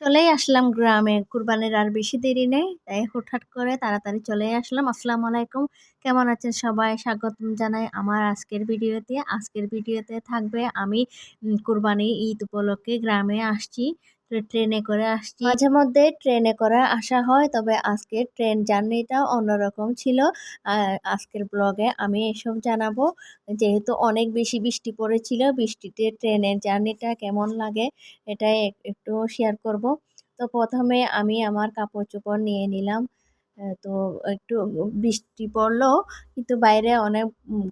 চলেই আসলাম গ্রামে। কুরবানির আর বেশি দেরি নেই, তাই হঠাৎ করে তাড়াতাড়ি চলে আসলাম। আসসালামু আলাইকুম। কেমন আছেন সবাই? স্বাগতম জানাই আমার আজকের ভিডিওতে। আজকের ভিডিওতে থাকবে আমি কুরবানি ঈদ উপলক্ষে গ্রামে আসছি। ট্রেনে করে আসছি। মাঝে মধ্যে ট্রেনে করে আসা হয়, তবে আজকে ট্রেন জার্নিটা অন্যরকম ছিল। আজকের ব্লগে আমি এসব জানাব। যেহেতু অনেক বেশি বৃষ্টি পড়েছিল, বৃষ্টিতে ট্রেনের জার্নিটা কেমন লাগে এটাই একটু শেয়ার করব। তো প্রথমে আমি আমার কাপড় চোপড় নিয়ে নিলাম। তো একটু বৃষ্টি পড়ল, কিন্তু বাইরে অনেক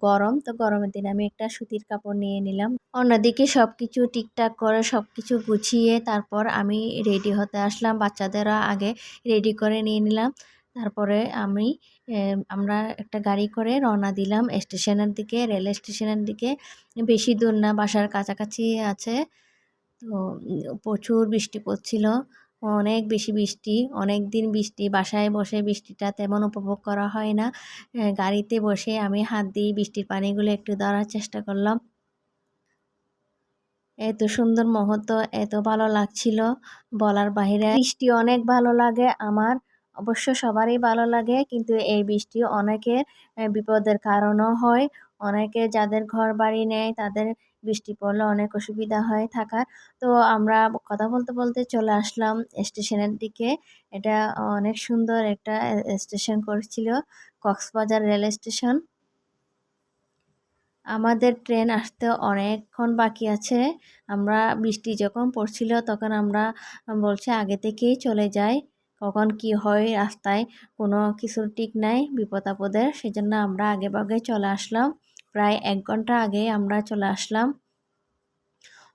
গরম, তো গরমের দিনে আমি একটা সুতির কাপড় নিয়ে নিলাম। অন্যদিকে সব কিছু ঠিকঠাক করে সব কিছু গুছিয়ে তারপর আমি রেডি হতে আসলাম, বাচ্চাদেরও আগে রেডি করে নিয়ে নিলাম। তারপরে আমি আমরা একটা গাড়ি করে রওনা দিলাম স্টেশনের দিকে, রেল স্টেশনের দিকে। বেশি দূর না, বাসার কাছাকাছি আছে, তো প্রচুর বৃষ্টি পড়ছিল। অনেক বেশি বৃষ্টি, অনেক দিন বৃষ্টি, বাসায় বসে বৃষ্টিটা তেমন উপভোগ করা হয় না। গাড়িতে বসে আমি হাত দিয়ে বৃষ্টির পানিগুলো একটু ধরার চেষ্টা করলাম। এত সুন্দর মুহূর্ত, এত ভালো লাগছিল বলার বাহিরে। বৃষ্টি অনেক ভালো লাগে আমার, অবশ্য সবারই ভালো লাগে, কিন্তু এই বৃষ্টি অনেকের বিপদের কারণও হয়। অনেকে যাদের ঘর বাড়ি নেয় তাদের বৃষ্টি পড়লে অনেক অসুবিধা হয় থাকার। তো আমরা কথা বলতে বলতে চলে আসলাম স্টেশনের দিকে। এটা অনেক সুন্দর একটা স্টেশন করেছিল কক্সবাজার রেল স্টেশন। আমাদের ট্রেন আসতে অনেকক্ষণ বাকি আছে। আমরা বৃষ্টি যখন পড়ছিল তখন আমরা বলছি আগে থেকেই চলে যাই। কখন কি হয় রাস্তায় কোনো কিছুর ঠিক নাই, বিপদ আপদের। সেজন্য আমরা আগে ভাগে চলে আসলাম। প্রায় এক ঘণ্টা আগে আমরা চলে আসলাম।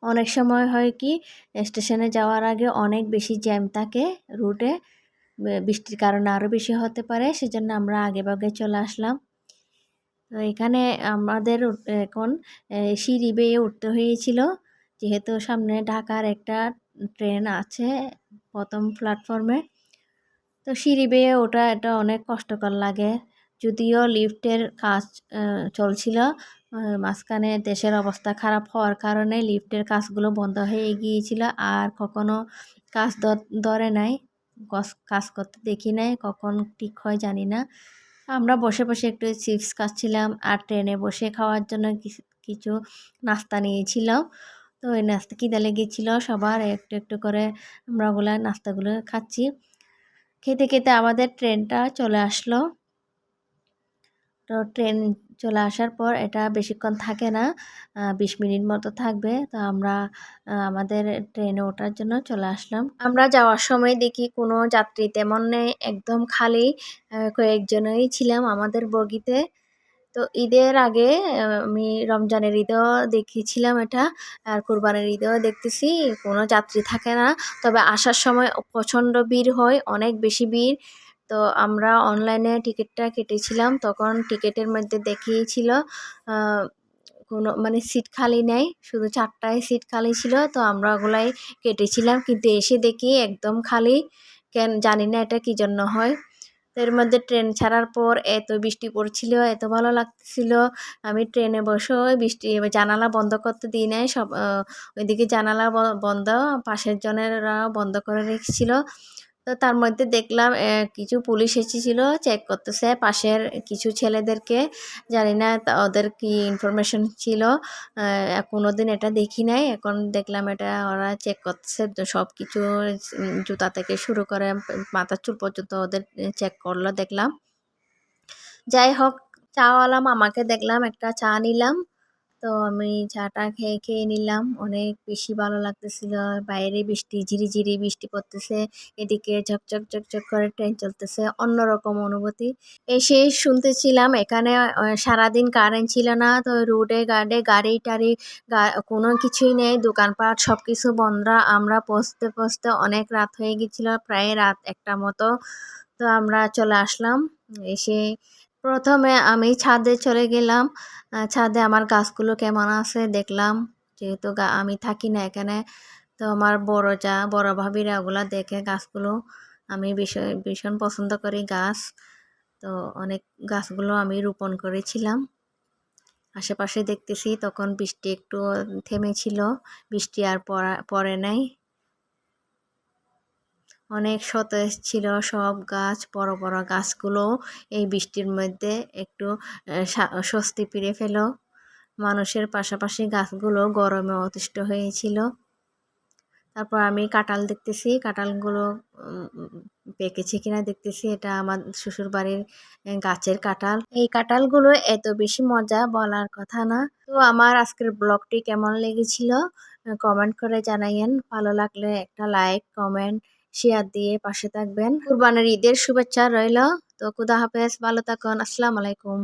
অনেক সময় হয় কি, স্টেশনে যাওয়ার আগে অনেক বেশি জ্যাম থাকে রুটে বৃষ্টির কারণে আরও বেশি হতে পারে, সেজন্য আমরা আগে ভাগে চলে আসলাম। তো এখানে আমাদের এখন সিঁড়ি বেয়ে উঠতে হয়েছিল। যেহেতু সামনে ঢাকার একটা ট্রেন আছে প্রথম প্ল্যাটফর্মে, তো সিঁড়ি বেয়ে ওটা এটা অনেক কষ্টকর লাগে। যদিও লিফটের কাজ চলছিল মাঝখানে দেশের অবস্থা খারাপ হওয়ার কারণে লিফটের কাজগুলো বন্ধ হয়ে গিয়েছিল। আর কখনো কাজ ধরে নাই কাজ করতে দেখি নাই, কখন ঠিক হয় জানি না। আমরা বসে বসে একটু চিপস খাচ্ছিলাম আর ট্রেনে বসে খাওয়ার জন্য কিছু নাস্তা নিয়েছিলাম। তো ওই নাস্তা কিদা লেগেছিল সবার, একটু একটু করে আমরা ওগুলো নাস্তাগুলো খাচ্ছি। খেতে খেতে আমাদের ট্রেনটা চলে আসলো। তো ট্রেন চলে আসার পর এটা বেশিক্ষণ থাকে না বিশ মিনিট মতো থাকবে। তো আমরা আমাদের ট্রেনে ওঠার জন্য চলে আসলাম। আমরা যাওয়ার সময় দেখি কোনো যাত্রী তেমন নেই, একদম খালি কয়েকজনই ছিলাম আমাদের বগিতে। তো ঈদের আগে আমি রমজানের ঈদেও দেখিয়েছিলাম এটা, আর কোরবানের ঈদেও দেখতেছি, কোনো যাত্রী থাকে না। তবে আসার সময় প্রচণ্ড ভিড় হয়, অনেক বেশি ভিড়। তো আমরা অনলাইনে টিকিটটা কেটেছিলাম। তখন টিকিটের মধ্যে দেখিয়েছিল কোনো মানে সিট খালি নেই, শুধু চারটায় সিট খালি ছিল। তো আমরা ওগুলাই কেটেছিলাম, কিন্তু এসে দেখি একদম খালি। কেন, জানি না এটা কী জন্য হয়। তো এর মধ্যে ট্রেন ছাড়ার পর এত বৃষ্টি পড়ছিল, এত ভালো লাগছিল আমি ট্রেনে বসে বৃষ্টি জানালা বন্ধ করতে দিই নাই, সব ওইদিকে জানালা বন্ধ, পাশের জনেরা বন্ধ করে রেখেছিল। তো তার মধ্যে দেখলাম কিছু পুলিশ এসেছিল চেক করতেছে পাশের কিছু ছেলেদেরকে। জানি না ওদের কি ইনফরমেশন ছিল। কোনো দিন এটা দেখি নাই। এখন দেখলাম এটা, ওরা চেক করতেছে সব কিছু জুতা থেকে শুরু করে মাথার চুল পর্যন্ত ওদের চেক করল, দেখলাম। যাই হোক চাওয়ালা আমাকে দেখলাম, একটা চা নিলাম। তো আমি চাটা খেয়ে খেয়ে নিলাম। অনেক বেশি ভালো লাগতেছিল। বাইরে বৃষ্টি, ঝিরিঝিরি বৃষ্টি পড়তেছে। এদিকে ঝকঝক ঝকঝক করে ট্রেন চলতেছে। অন্যরকম অনুভূতি। এসে শুনতেছিলাম এখানে সারাদিন কারেন্ট ছিল না। তো রোডে গার্ডে গাড়ি টাড়ি কোনো কিছুই নেই। দোকানপাট সব কিছু বন্ধ। আমরা পৌঁছতে পৌঁছতে অনেক রাত হয়ে গেছিল। প্রায় রাত একটা মতো। তো আমরা চলে আসলাম। এসে প্রথমে আমি ছাদে চলে গেলাম। ছাদে আমার গাছগুলো কেমন আছে দেখলাম। যেহেতু আমি থাকি না এখানে, তো আমার বড় যা, বড় ভাবিরা ওগুলা দেখে গাছগুলো আমি ভীষণ ভীষণ পছন্দ করি গাছ। তো অনেক গাছগুলো আমি রোপণ করেছিলাম। আশেপাশে দেখতেছি তখন বৃষ্টি একটু থেমেছিল, বৃষ্টি আর পড়া, পড়ে নাই। অনেক সতেজ ছিল সব গাছ, বড় বড় গাছগুলো। এই বৃষ্টির মধ্যে একটু স্বস্তি ফিরে পেল। মানুষের পাশাপাশি গাছগুলো গরমে অতিষ্ঠ হয়েছিল। তারপর আমি কাঁঠাল দেখতেছি। কাঁঠালগুলো পেকেছে কিনা দেখতেছি। এটা আমার শ্বশুর বাড়ির গাছের কাঁঠাল। এই কাঁঠালগুলো এত বেশি মজা বলার কথা না। তো আমার আজকের ব্লগটি কেমন লেগেছিল? কমেন্ট করে জানাইয়েন। ভালো লাগলে একটা লাইক, কমেন্ট শেয়ার দিয়ে পাশে থাকবেন। কুরবানের ঈদের শুভেচ্ছা রইল। তো খুদা হাফেজ, ভালো থাকুন। আসসালামু আলাইকুম।